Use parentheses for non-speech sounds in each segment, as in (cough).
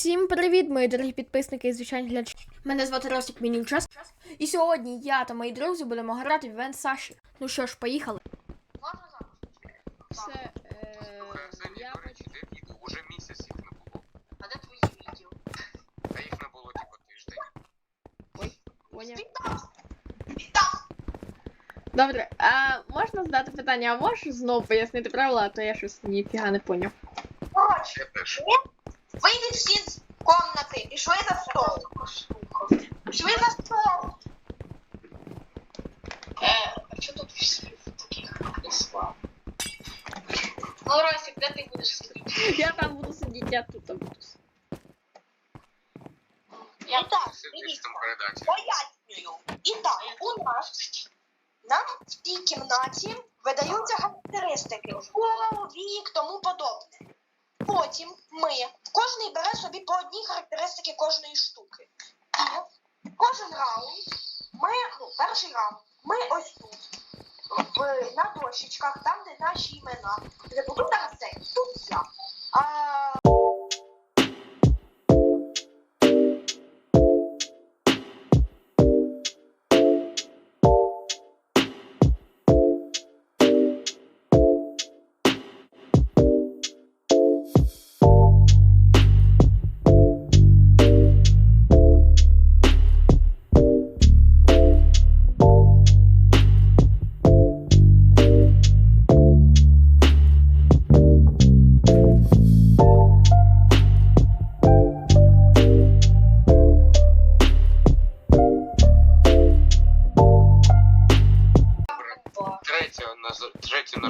Всім привіт, мої дорогі підписники і звичайні глядачі. Мене звати Ростик Мінінчас. І сьогодні я та мої друзі будемо грати в Івент Саші. Ну що ж, поїхали. Все, е, я до речі, де відео? Уже місяць їх не було. А де твої відео? А їх не було типу тиждень. поняв. Вітав! Вітав! Добре, а можна задати питання, а можеш знову пояснити правила, а то я щось ніфіга не поняв. Я теж. Вийдіть всі з комнати, пішли за стол. Пішли за стол. Е, а чого тут всі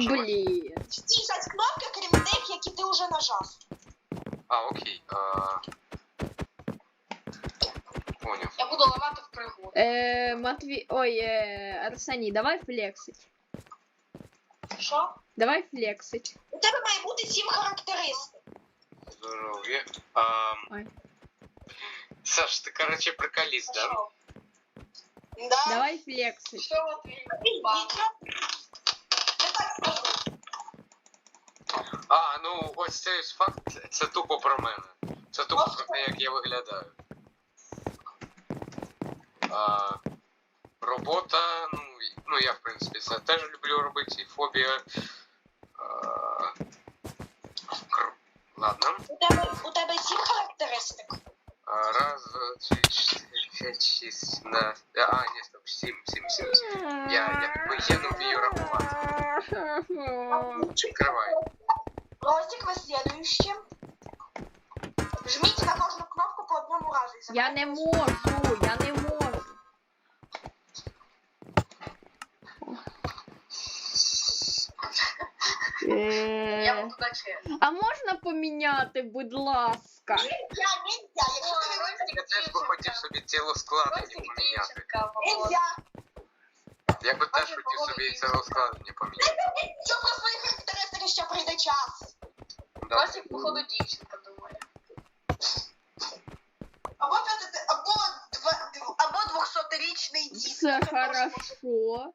третє нажимай. Блін. всі шість кнопки, крім тих, які ти вже нажав. А, окей. А... Поняв. Я буду ламати в пригоду. Е, Матвій, ой, е, Арсеній, давай флексить. Що? Давай флексить. У тебе має бути сім характеристик. Здоров'я. А... Ой. Саш, ти, короче, приколіст, да? Що? Да. Давай флексить. Що от Віка? А, ну ось цей факт, це тупо про мене. Це тупо про те, як я виглядаю. А, робота, ну, ну я в принципі це теж люблю робити, і фобія. А, Ладно. У тебе, у тебе сім характеристик. А, Раз, два, три, чотири, п'ять, шість, сімнадцять. А, ні, стоп, сім, сім, сім. сім. Я, я, я не вмію рахувати. Відкривай. Ростик, ви слідуючим. Жміть на кожну кнопку по одному разу. і Я не можу, я не можу. А можна поміняти, будь ласка? Я нельзя, Я теж би хотів собі тіло складення поміняти. Нельзя. Я би теж хотів собі тіло складення поміняти. Що про свої характеристики ще прийде час? Да. походу, дівчинка думає. Або, п'яти- або, два, дв- або 200-річний дід. Це Це хорошо.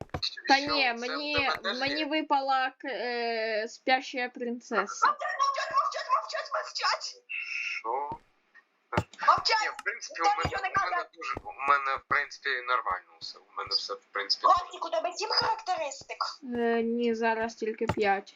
Та Що, ні, це мені, в тебе теж мені є? випала к- е, спящая принцеса. Мовчать, мовчать, мовчать, мовчать, мовчать. Що? Ні, Мовчать. в принципі, Ніхто у мене, нічого не у мене каже. дуже, у мене, в принципі, нормально все. У мене все, в принципі. Ростик, у тебе сім характеристик. Е, ні, зараз тільки 5.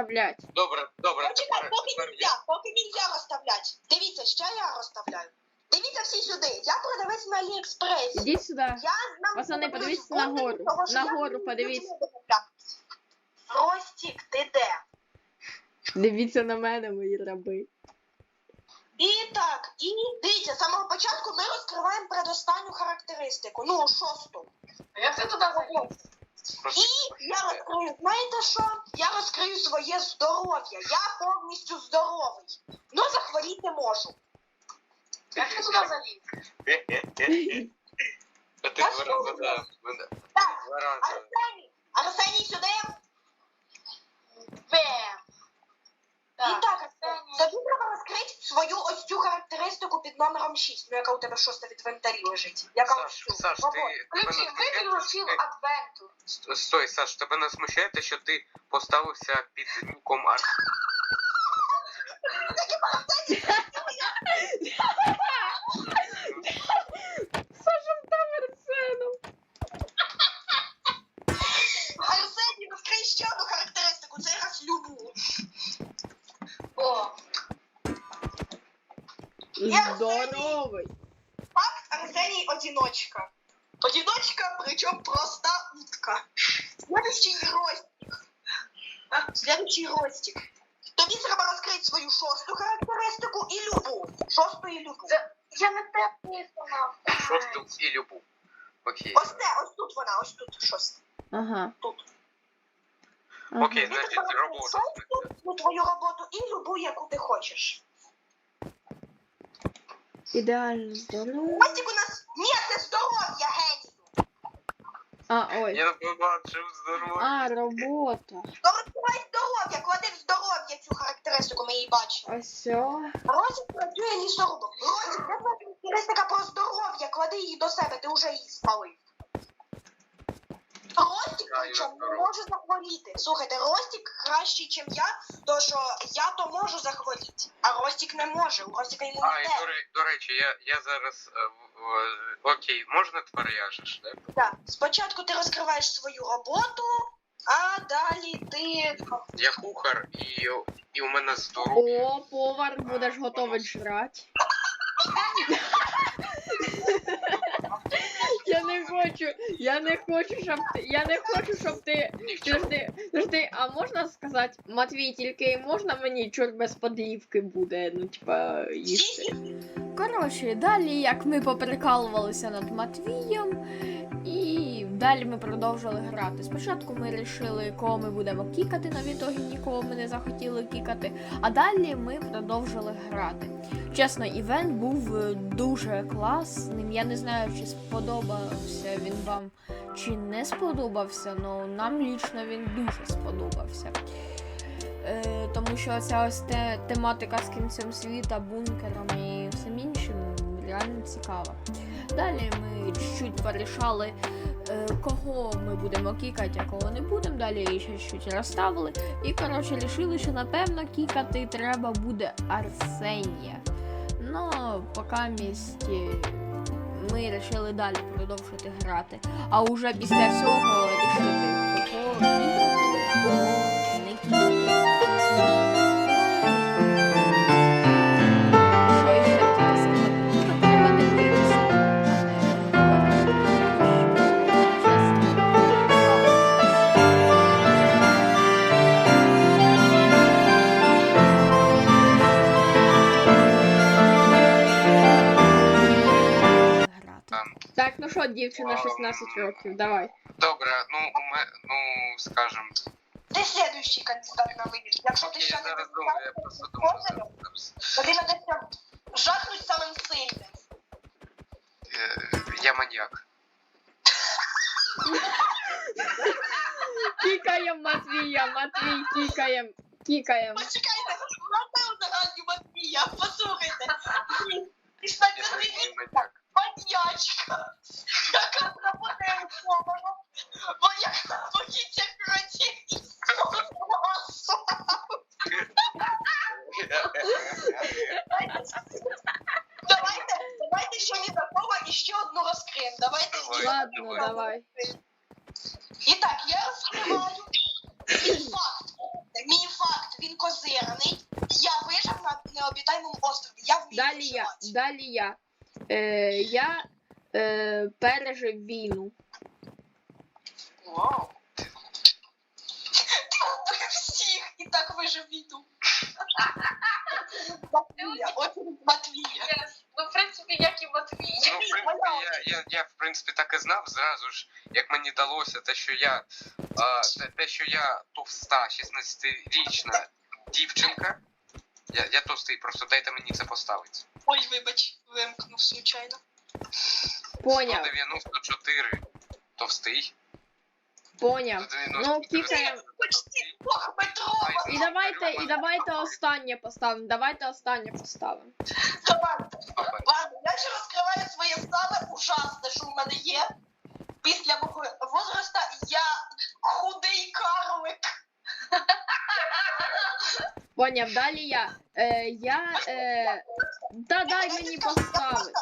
Розставляти. Добре, добре, Почекай, поки нельзя, поки нельзя розставляти. Дивіться, ще я розставляю. Дивіться всі сюди. Я продавець на Аліекспресі. Ідіть сюди. Я знам, Пацани, подивіться нагору. того, що я Нагору подивіться. Ростік, ти де? Дивіться на мене, мої раби. І так, і дивіться, з самого початку ми розкриваємо предостанню характеристику, ну, шосту. Як ти туди заліз? І я розкрию, знаєте що? Я розкрию своє здоров'я. Я повністю здоровий. Ну, захворіти можу. Як (laughs) ти туди заліз? Ти два рази, да, Так. Арсеній, Арсеній сюди. Бе. І так, тобі треба розкрити свою ось цю характеристику під номером 6, ну, яка у тебе шоста від вентарі лежить. Яка ось Саш, цю. Саш, ти тебе Включи, не смущає, виключив адвентур. що- Стой, Саш, тебе не смущає те, що ти поставився під ніком Арс. Саша став Арсеном. Арсеній, розкрий ще одну характеристику, цей раз любу. О, Здоровий. Факт, Арсеній одиночка. Одиночка, причем просто утка. Следующий ростик. А, Следующий ростик. Тобі треба розкрити свою шосту характеристику і любу. Шосту і любу. Це- я не те писала. Шосту і любу. Окей. Ось це, ось тут вона, ось тут шоста. Ага. Тут. Ага. Окей, значить, робота. шосту, ну, твою роботу і любу, яку ти хочеш. Ідеально здоровий. Ростик у нас... Ні, це здоров'я, генію. А, ой. Я побачив здорово. А, робота. Розкривай здоров'я, клади в здоров'я цю характеристику, ми її бачимо. Ось все. Розік працює лісорубом. Розік, де твоя характеристика про здоров'я, клади її до себе, ти вже її спалив. Ростік, Я причому, може захворіти. Слухайте, Ростік кращий, ніж я, то що я то можу захворіти, а Ростік не може. У Ростіка А, і імунітет. до, до речі, я, я зараз. е, Окей, можна же так? Так, спочатку ти розкриваєш свою роботу, а далі ти. Я кухар і, і у мене здоров'я. О, повар, будеш готовий жрати. Я не хочу, я не хочу, щоб ти, я не хочу, щоб ти, Нічого. Подожди, подожди, а можна сказати, Матвій, тільки можна мені чорт без подлівки буде, ну, типа, їсти. Коротше, далі як ми поприкалувалися над Матвієм, далі ми продовжили грати. Спочатку ми вирішили, кого ми будемо кікати, на відтоді нікого ми не захотіли кікати. А далі ми продовжили грати. Чесно, івент був е, дуже класним. Я не знаю, чи сподобався він вам, чи не сподобався, але нам лічно він дуже сподобався. Е, тому що ця ось те, тематика з кінцем світа, бункером і всім іншим реально цікава. Далі ми чуть-чуть порішали, кого ми будемо кікати, а кого не будемо. Далі її ще щось розставили. І коротше рішили, що напевно кікати треба буде Арсенія. Ну, поки місті ми вирішили далі продовжити грати. А уже після цього рішити, кого кікати. що, дівчина 16 років, давай. Добре, ну у мене, ну скажем, Ти слідуючий кандидат на вибір. Якщо ти окей, ще я не зараз думаю, я просто думаю Козирю, зараз. тобі надеться жахнуть самим сильним. Е, Я маньяк. Кікаєм Матвія, Матвій, кікаєм, кікаєм. Почекайте, напевно, раді Матвія, послухайте. І стати Я ти не маньяк. Далі я. Е, я е, пережив війну. Вау. Ти всіх і так вижив війну. Матвія, очередь Матвія. Ну, в принципі, як і Матвій. Ну, в принципі, я, я, я в принципі так і знав зразу ж, як мені далося, те, що я а, те, те, що я товста 16-річна дівчинка. Я, я товстий, просто дайте мені це поставити. Ой, вибач, вимкнув случайно. Поняв, 194 товстий. поняв. 194 Ну, кікаємо. Почти Бог Петро. І давайте, і давайте останнє поставимо. Давайте останнє поставимо. Давай. Ладно, я ще розкриваю своє саме ужасне, що в мене є. Після мого возраста я худий карлик. Поняв, далі я. Е, я. Е, та дай мені поставити.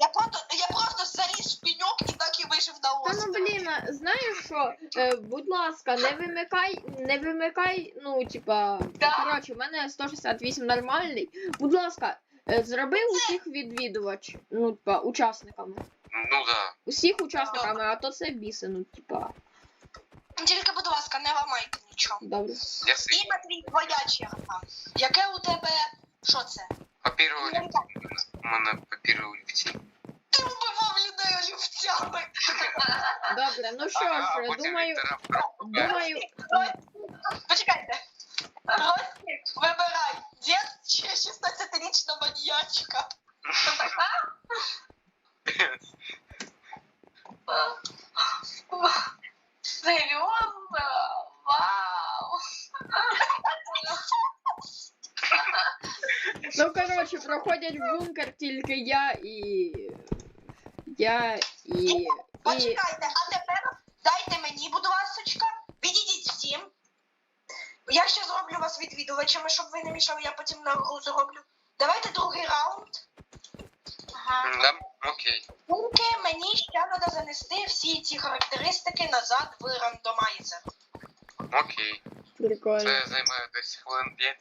Я просто, я просто заліз в пеньок і так і вижив на Та ну блін, знаєш що? Е, будь ласка, не вимикай, не вимикай, ну, типа, Да. коротше, у мене 168 нормальний. Будь ласка, е, зроби усіх відвідувач, ну, типа, учасниками. Ну да. Усіх учасниками, а то це біси, ну, типа, Тільки, будь ласка, не ламайте нічого. добре. Я си І Матвій, твоя черга. Яке у тебе. Що це? Папіру олівці. У мене папіру олівці. Ти вбивав людей олівцями. Добре, ну що ж, думаю, думаю, Почекайте. Ростик, вибирай. Дід чи 16-річна маніячка. Серйозно? Вау. ну, коротше, проходять в бункер тільки я і... Я і... і... Почекайте, а тепер дайте мені, будь ласочка, відійдіть всім. Я ще зроблю вас відвідувачами, щоб ви не мішали, я потім на гру зроблю. Давайте другий раунд. Ага. Да? Окей. Тільки мені ще треба занести всі ці характеристики назад в рандомайзер. Окей. Прикольно. Це займає десь хвилин 5.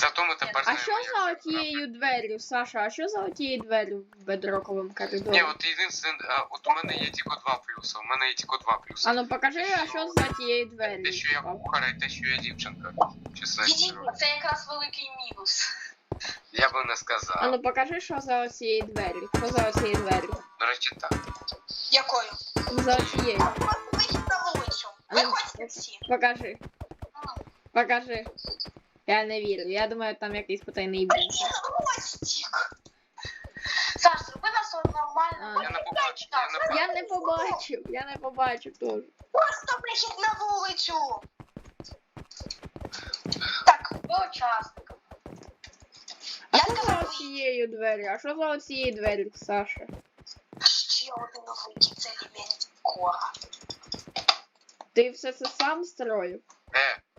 Зато ми тепер А що знаємо, за як це отією дверю, Саша? А що за отією дверю в бедроковому коридорі? Ні, от єдине, а, от у мене є тільки два плюси. У мене є тільки два плюси. А ну покажи, а що за тією дверю? Те, що я кухар, і те, що я дівчинка. 16 Відійдіть. років. Це якраз великий мінус. Я би не А сказав. ну покажи, що за оцією двері. Що за оцією двері? До речі, так. Якою? За оцією. Вихід на вулицю. Виходьте всі. Покажи. Покажи. Я не вірю. Я думаю, там якийсь потайний бункер. Ростик. Саш, зроби нас нормально. А. Я не побачив, я не побачив. Я не побачив, я не побачив теж. Просто вихід на вулицю. Так, Ви учасник. А Я що за оцією двері? А що за оцією двері, Саша? ще один вихід з елементів кора. Ти все це сам строїв? Е. Це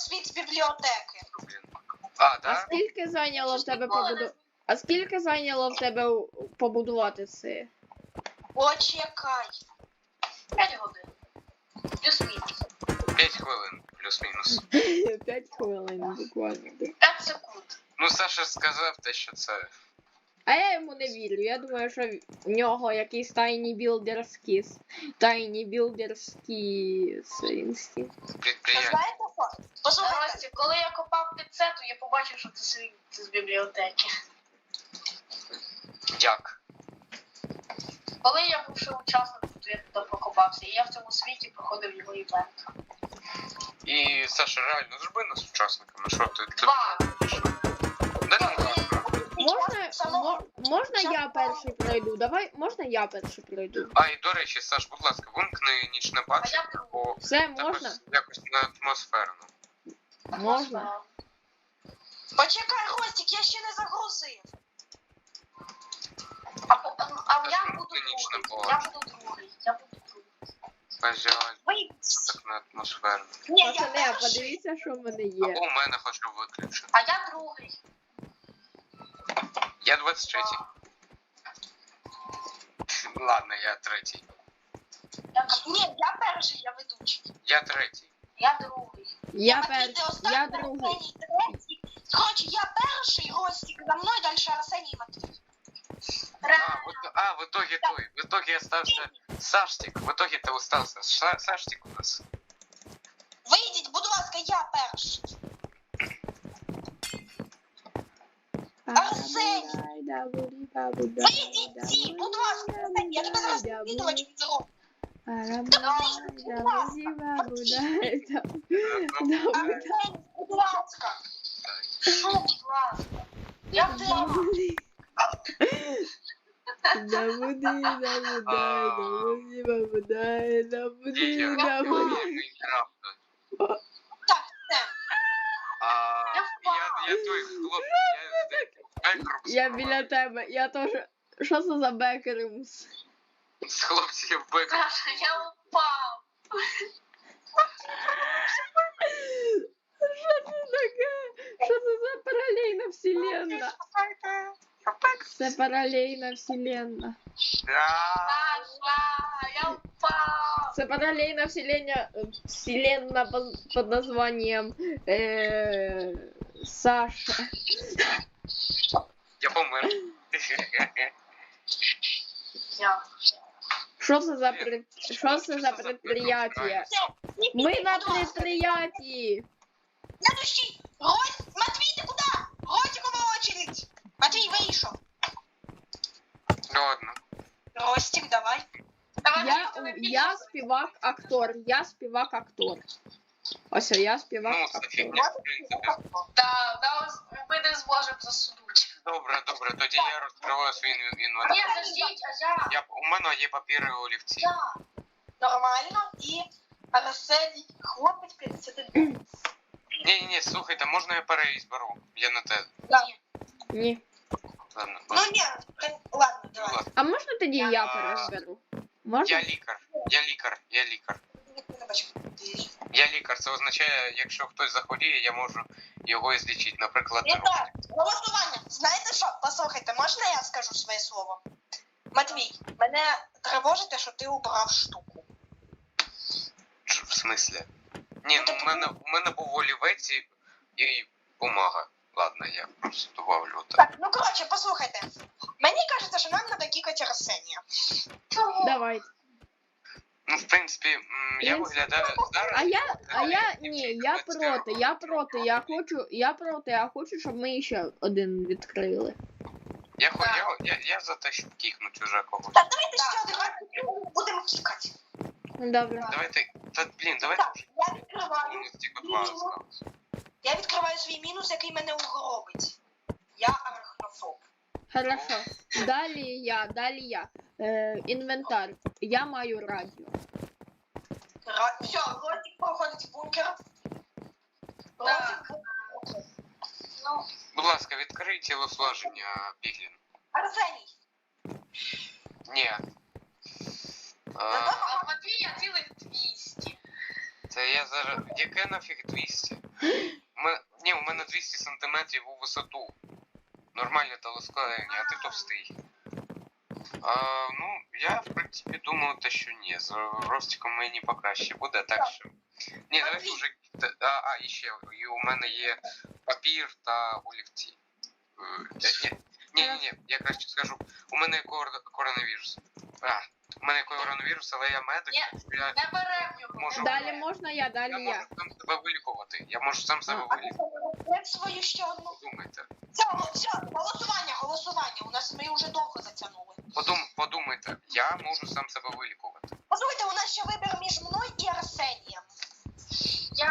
світ з бібліотеки. А, А да? скільки зайняло в тебе побуду... А скільки зайняло в тебе у- побудувати це? Почекай. 5 годин. Плюс-мінус. 5 хвилин, плюс-мінус. (laughs) 5 хвилин буквально. 5 секунд. Ну, Саша сказав те, що це. А я йому не вірю. Я думаю, що в нього якісь тайні білдерські. с- Тайні білдерські с- інстинкти. Ви Підприємство. знаєте що? Послухайте, Рості, коли я копав під це, то я побачив, що це світ з бібліотеки. Як? Коли я був ще учасником, то я туди прокопався, і я в цьому світі проходив його івент. І Саша, реально, зроби нас учасниками. Що ти? ти Два. Можна, Само- мо- можна я перший пройду? Давай, можна я перший пройду? А, і до речі, Саш, будь ласка, вимкни нічне бачення, я бо Все, тебе можна? якось не атмосферно. Можна. почекай, Ростик, я ще не загрузив. А, по- а, а я буду другий. Я буду другий. Я буду другий. Бажаю, Ви... так не атмосферно. Ні, я Пацани, а перший. подивіться, що в мене Або є. у мене хоча б виключено. А я другий. Я 23-й. Ладно, я третій. Я, Ні, я перший, я ведучий. Я третій. я другий. Я перший, я другий. Коротше, я перший, Ростик за мною, далі Арсеній Матвій. А, в, а, в итоге той. В итоге остался Саштик. В итоге ты остался Ша- Саштик у нас. Вийдіть, будь ласка, я перший. Арсеній! Вийдіть будь ласка, Арсеній, я тебе зараз відвідувач відзову. Арсеній, будь ласка. Що, будь ласка? Я вдома. Дидя, Майнкрафт. Так, все. А, Я я, впав. я той хлоп, я бекрум Я біля тебе, я теж. Що це за бекерумс? З хлопців бекрум. Саша, я упав. Що це таке? Що це за паралельна вселенна? Це паралельна вселенна. Саша, я упав. Це паралельна вселенна, вселенна под, под названием э, Саша. Що це за пред... Що це за предприятие? Все, Ми на будь ласка. предприятии. Следующий. Рось, Матвій, ти куди? Ростикова очередь. Матвій вийшов. Ладно. Ростик, давай. Давай, Я, давай, я співак актор. Я співак актор. Ось я співак Ну, це актор. фігня, в принципі. Да, да, ось ми не зможемо засунути. Добре, добре, тоді я розкриваю свій ін- Ні, інвентар. заждіть, а я. Я, у мене є папіри і олівці. Я. Нормально. І Арсеній, хлопець 50 Ні, ні, ні, слухайте, можна я переїзд беру? Я на те. Ні. Ладно. Ну ні, ладно, Ну, давай. ладно. А можна тоді я перезберу? Я Можна? лікар. Я лікар, я лікар. Вибач. Я лікар. Це означає, якщо хтось захворіє, я можу його і злічити. Наприклад, І так, голосування. Знаєте що? Послухайте, можна я скажу своє слово? Матвій, мене тривожить, те, що ти убрав штуку. Ч- в смислі? Ні, ну у мене у мене був олівець і, і бумага. Ладно, я просто добавлю так. Так, ну коротше, послухайте. Мені кажеться, що нам треба кікати Арсенія. Чого? Ну, в принципі, я виглядаю зараз. А я, а я, ні, я проти, я проти, я хочу, я проти, я хочу, щоб ми ще один відкрили. Я, хо- я, я, я за те, щоб кікнути уже когось. Так, давайте ще один раз будемо кікати. Добре. Давайте, та блін, давайте Так, вже. я відкриваю. Мінус тільки два осталось. Я відкриваю свій мінус, який мене угробить. Я арахнофоб. Хорошо. Далі я, далі я. Е, інвентар. Я маю радіо. Ра... Все, Ротик проходить в бункер. Ротик... Ну, Будь ласка, відкрий тілосложення Піглін. Арсеній, Ні. Е, а Матвія цілих 200. Це я зараз. Яке нафіг 200? У мене... Ні, у мене 200 сантиметрів у висоту. Нормальне телескладення, а ти товстий. А, ну, я в принципі думаю, те, що ні. З Ростиком мені покраще буде, так що. Ні, давайте вже. А, а, і ще. І у мене є папір та олівці. Е, Ні, ні, ні, ні, я краще скажу. У мене є кор- коронавірус. А, у мене є коронавірус, але я медик, Ні. я, Не беремо його. Можу. Далі можна я, я далі можу я. сам себе вилікувати. Я можу сам себе А, вилікувати. я свою ще одну. Подумайте. Все, все, голосування, голосування. У нас ми вже довго. Подум, подумайте, я можу сам себе вилікувати. Послухайте, у нас ще вибір між мною і Арсенієм. Я.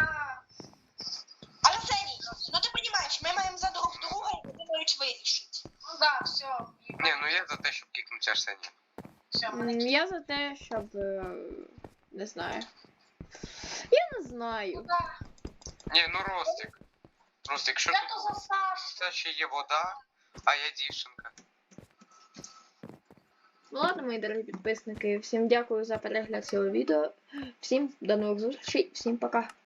Арсеній, ну ти розумієш, ми маємо за друг друга і вони мають вирішити. Ну да, все. Ні, ну я за те, щоб кікнути Арсенія. Все, Я за те, щоб. е, Не знаю. Я не Ну знаю. да. Ні, ну Ростик. Ростик, що Я тут? то за Сашу. Це ще є вода, а я дівчинка. Ну ладно, мої дорогі підписники. Всім дякую за перегляд цього відео. Всім до нових зустрічей, всім пока.